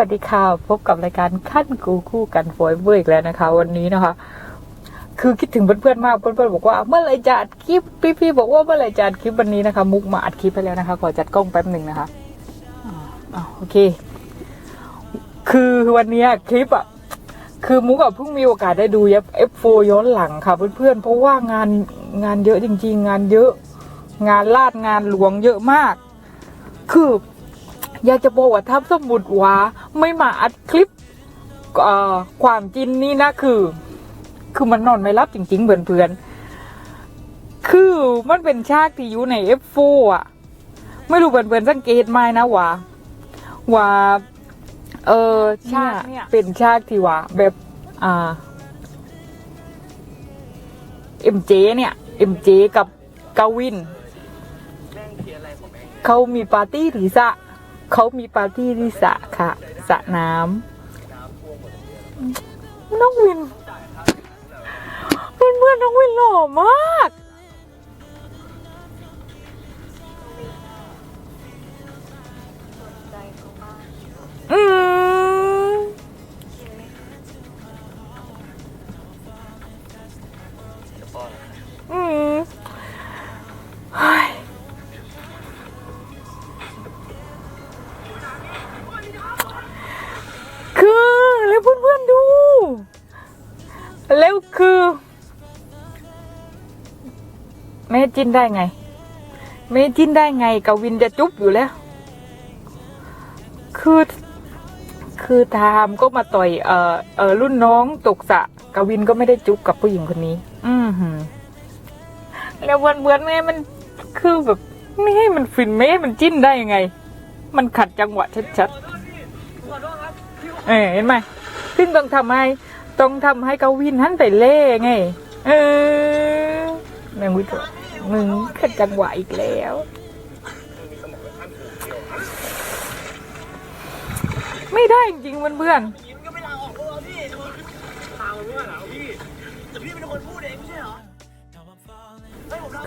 วัสดีค่ะ พบกับรายการขั้นกูคู่กันฟอยเบอร์อีกแล้วนะคะ วันนี้นะคะ คือคิดถึงเพื่อนๆมากเพื่อนๆบอกว่าเมื่อไรจะอัดคลิปพี่ๆบอกว่าเมื่อไรจะอัดคลิปวันนี้นะคะ มุกมาอัดคลิปไปแล้วนะคะขอจัดกล้องแป๊บหนึ่งนะคะอ่าอ่าโอเค คือวันนี้คลิปอะคือมุกอะเพิ่งมีโอกาสได้ดูยับ F4 ย้อนหลังค่ะเพื่อนๆเพราะว่างานงานเยอะจริง ๆ งานเยอะ งานลาดงานหลวงเยอะมาก คือ อยากจะบอกว่าถ้าสมมติว่าไม่มาอัดคลิปความจริงนี่นะคือ คือมันนอนไม่รับจริง ๆเพื่อนๆคือมันเป็นฉากที่อยู่ใน F4 อะ ไม่รู้เพื่อนๆสังเกตไหมนะว่าว่าเออฉากเนี่ยเป็นฉากที่ว่าแบบอ่า MJ เนี่ย MJ กับกาวิน เขามีปาร์ตี้ที่สระ เขามีปาร์ตี้ที่สระค่ะสระน้ำน้องวินเพื่อนเพื่อนๆน้องวินหล่อมาก คือแม่จินได้ไงแม่จินได้ไงกวินจะจุ๊บอยู่แล้ว คือ คือทามก็มาต่อยเอ่อเอ่อรุ่นน้องตกสระกวินก็ไม่ได้จุ๊บกับผู้หญิงคนนี้ อือหือ แล้ววันเบือนแม่มันคือแบบ ไม่ให้มันฟินไม่ให้มันจิ้นได้ยังไง มันขัดจังหวะชัดๆเออเห็นไหมซึ่งต้องทำให้ ต้องทำให้กวินหันไปเล่ไง เออแมงวิทย์มึงขัดจังหวะอีกแล้วไม่ได้จริงๆเพื่อนเพื่อน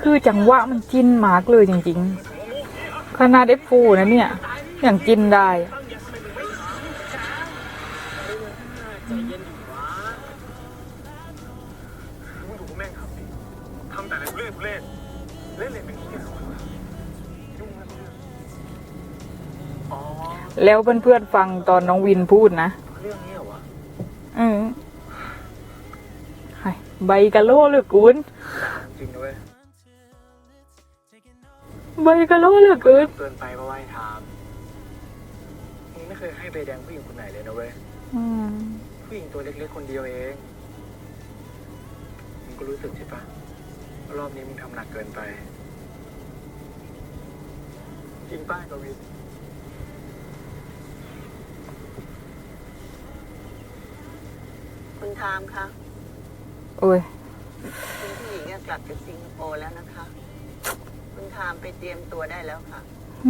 คือจังหวะมันจินมากเลยจริงๆขนาดเอฟฟูนะเนี่ย อย่างจินได้ำแต่เล่นเล่นเล่นเล่นเป็นที่อะไรวะยุ่งนะเรื่องอ๋อแล้วเพื่อนๆฟังตอนน้องวินพูดนะเรื่องนี้เหรอวะเออไฮใบกะโลเหลือเกุนจริงนะเว้ยใบกะโลเหลือเกินเกินไปเพราะว่าไอ้ทามมึงไม่เคยให้ใบแดงผู้หญิงคนไหนเลยนะเว้ยอืมผู้หญิงตัวเล็กๆคนเดียวเองมึงก็รู้สึกใช่ปะว่า รอบนี้มึงทำหนักเกินไป จริงป้ายกวินคุณทามคะโอ้ยคุณผู้หญิงจะกลับจากสิงคโปร์แล้วนะคะ คุณทามไปเตรียมตัวได้แล้วค่ะ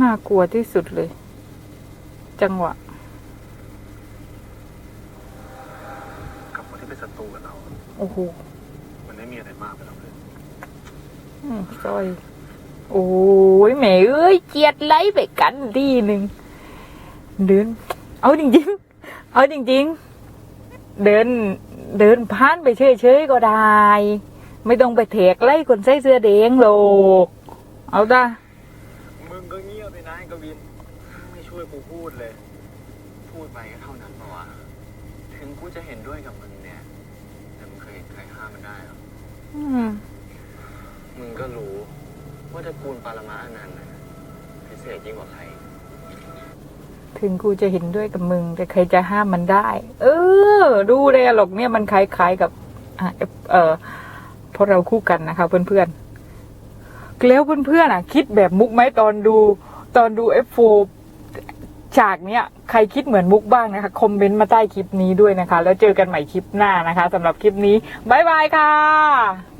น่ากลัวที่สุดเลย จังหวะ กับคนที่เป็นศัตรูกับเรา โอ้โห มันไม่มีอะไรมากไปหรอกเลยอืม ซอย โอ้ยแหม่เอ้ยเจียดไล่ไปกันทีหนึ่งเดิน เอาจริงๆ เอาจริง ๆ เดินเดินผ่านไปเฉยๆก็ได้ ไม่ต้องไปเถกไล่คนใส่เสื้อแดงโลก เอาตามึงก็เงียบไปนะไอ้กวิน ไม่ช่วยกูพูดเลย พูดไปก็เท่านั้นปะวะถึงกูจะเห็นด้วยกับมึงเนี่ย แต่มึงเคยเห็นใครห้ามมันได้หรอ อืม มึงก็รู้ว่าตระกูลปารมาอนันต์น่ะพิเศษยิ่งกว่าใคร ถึงกูจะเห็นด้วยกับมึง แต่ใครจะห้ามมันได้ เออ ดูเลยหรอกเนี่ยมันคล้ายๆกับอะเออเพราะเราคู่กันนะคะเพื่อนๆแล้วเพื่อนๆอะ คิดแบบมุกไหมตอนดู ตอนดู F4 ฉากเนี้ยใครคิดเหมือนมุกบ้างนะคะ คอมเมนต์มาใต้คลิปนี้ด้วยนะคะ แล้วเจอกันใหม่คลิปหน้านะคะสำหรับคลิปนี้ บ๊ายบายค่ะ